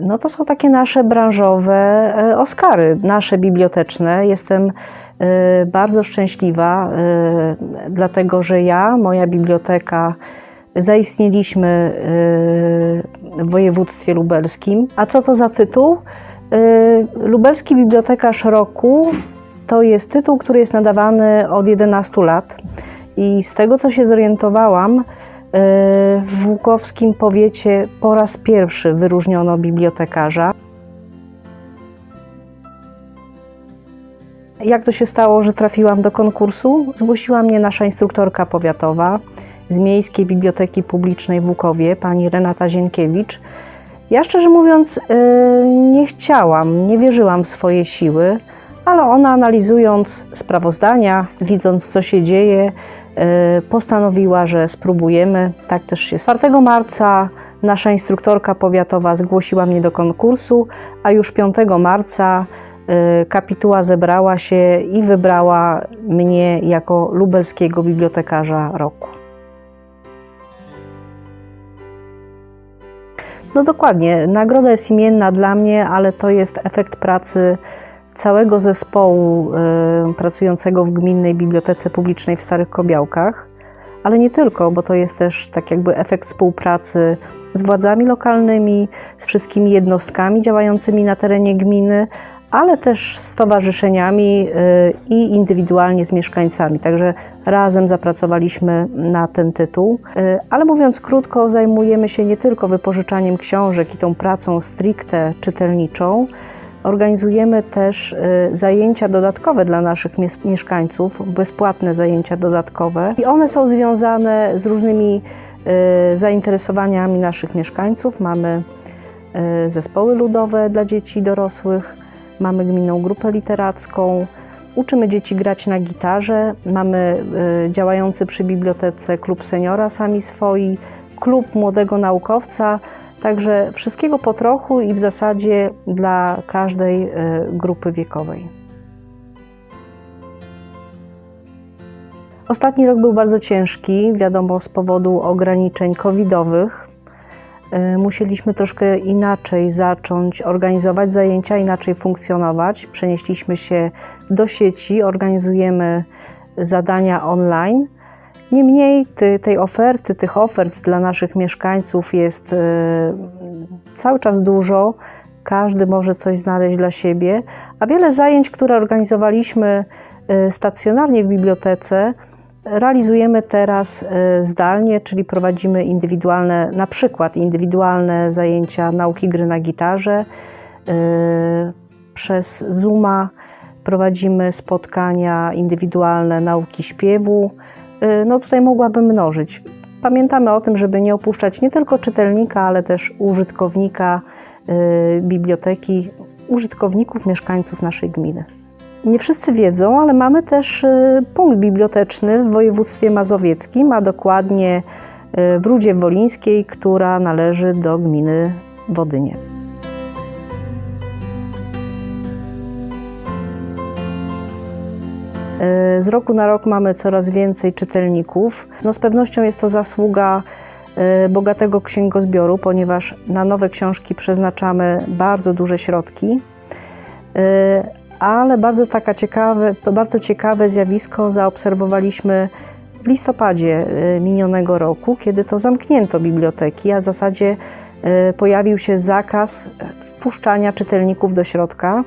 No to są takie nasze branżowe e, Oscary, nasze biblioteczne. Jestem e, bardzo szczęśliwa, e, dlatego że ja, moja biblioteka, zaistnieliśmy w województwie lubelskim. A co to za tytuł? Lubelski Bibliotekarz Roku to jest tytuł, który jest nadawany od 11 lat. I z tego, co się zorientowałam, w Łukowskim powiecie po raz pierwszy wyróżniono bibliotekarza. Jak to się stało, że trafiłam do konkursu? Zgłosiła mnie nasza instruktorka powiatowa z Miejskiej Biblioteki Publicznej w Łukowie, pani Renata Zienkiewicz. Ja szczerze mówiąc e, nie chciałam, nie wierzyłam w swoje siły, ale ona analizując sprawozdania, widząc co się dzieje, e, postanowiła, że spróbujemy. Tak też się 4 marca nasza instruktorka powiatowa zgłosiła mnie do konkursu, a już 5 marca e, kapituła zebrała się i wybrała mnie jako lubelskiego bibliotekarza roku. No dokładnie, nagroda jest imienna dla mnie, ale to jest efekt pracy całego zespołu y, pracującego w Gminnej Bibliotece Publicznej w Starych Kobiałkach, ale nie tylko, bo to jest też tak jakby efekt współpracy z władzami lokalnymi, z wszystkimi jednostkami działającymi na terenie gminy, ale też z stowarzyszeniami y, i indywidualnie z mieszkańcami. Także razem zapracowaliśmy na ten tytuł. Y, Ale mówiąc krótko, zajmujemy się nie tylko wypożyczaniem książek i tą pracą stricte czytelniczą, Organizujemy też y, zajęcia dodatkowe dla naszych mies- mieszkańców, bezpłatne zajęcia dodatkowe. I one są związane z różnymi y, zainteresowaniami naszych mieszkańców. Mamy y, zespoły ludowe dla dzieci i dorosłych, mamy gminną grupę literacką, uczymy dzieci grać na gitarze, mamy działający przy bibliotece klub seniora Sami Swoi, klub młodego naukowca, Także wszystkiego po trochu i w zasadzie dla każdej e, grupy wiekowej. Ostatni rok był bardzo ciężki, wiadomo, z powodu ograniczeń covidowych. E, Musieliśmy troszkę inaczej zacząć organizować zajęcia, inaczej funkcjonować. Przenieśliśmy się do sieci, organizujemy zadania online. Niemniej ty, tej oferty, tych ofert dla naszych mieszkańców jest e, cały czas dużo. Każdy może coś znaleźć dla siebie, a wiele zajęć, które organizowaliśmy e, stacjonarnie w bibliotece, realizujemy teraz e, zdalnie, czyli prowadzimy indywidualne, na przykład indywidualne zajęcia nauki gry na gitarze. Przez Zooma prowadzimy spotkania indywidualne nauki śpiewu. Y, no tutaj mogłabym mnożyć. Pamiętamy o tym, żeby nie opuszczać nie tylko czytelnika, ale też użytkownika y, biblioteki, użytkowników, mieszkańców naszej gminy. Nie wszyscy wiedzą, ale mamy też y, punkt biblioteczny w województwie mazowieckim, a dokładnie w Rudzie Wolińskiej, która należy do gminy Wodynie. Z roku na rok mamy coraz więcej czytelników. No z pewnością jest to zasługa e, bogatego księgozbioru, ponieważ na nowe książki przeznaczamy bardzo duże środki. E, Ale bardzo, taka ciekawe, bardzo ciekawe zjawisko zaobserwowaliśmy w listopadzie e, minionego roku, kiedy to zamknięto biblioteki, a w zasadzie e, pojawił się zakaz wpuszczania czytelników do środka.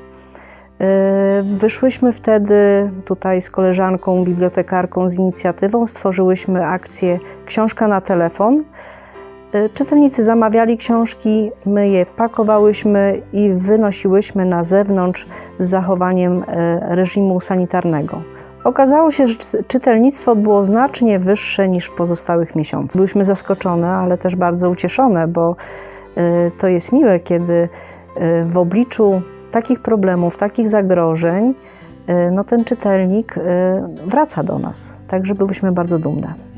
E, Wyszłyśmy wtedy tutaj z koleżanką, bibliotekarką z inicjatywą, stworzyłyśmy akcję Książka na telefon. E, Czytelnicy zamawiali książki, my je pakowałyśmy i wynosiłyśmy na zewnątrz z zachowaniem e, reżimu sanitarnego. Okazało się, że czy- czytelnictwo było znacznie wyższe niż w pozostałych miesiącach. Byłyśmy zaskoczone, ale też bardzo ucieszone, bo to jest miłe, kiedy w obliczu takich problemów, takich zagrożeń, y, no ten czytelnik y, wraca do nas. Także byłyśmy bardzo dumne.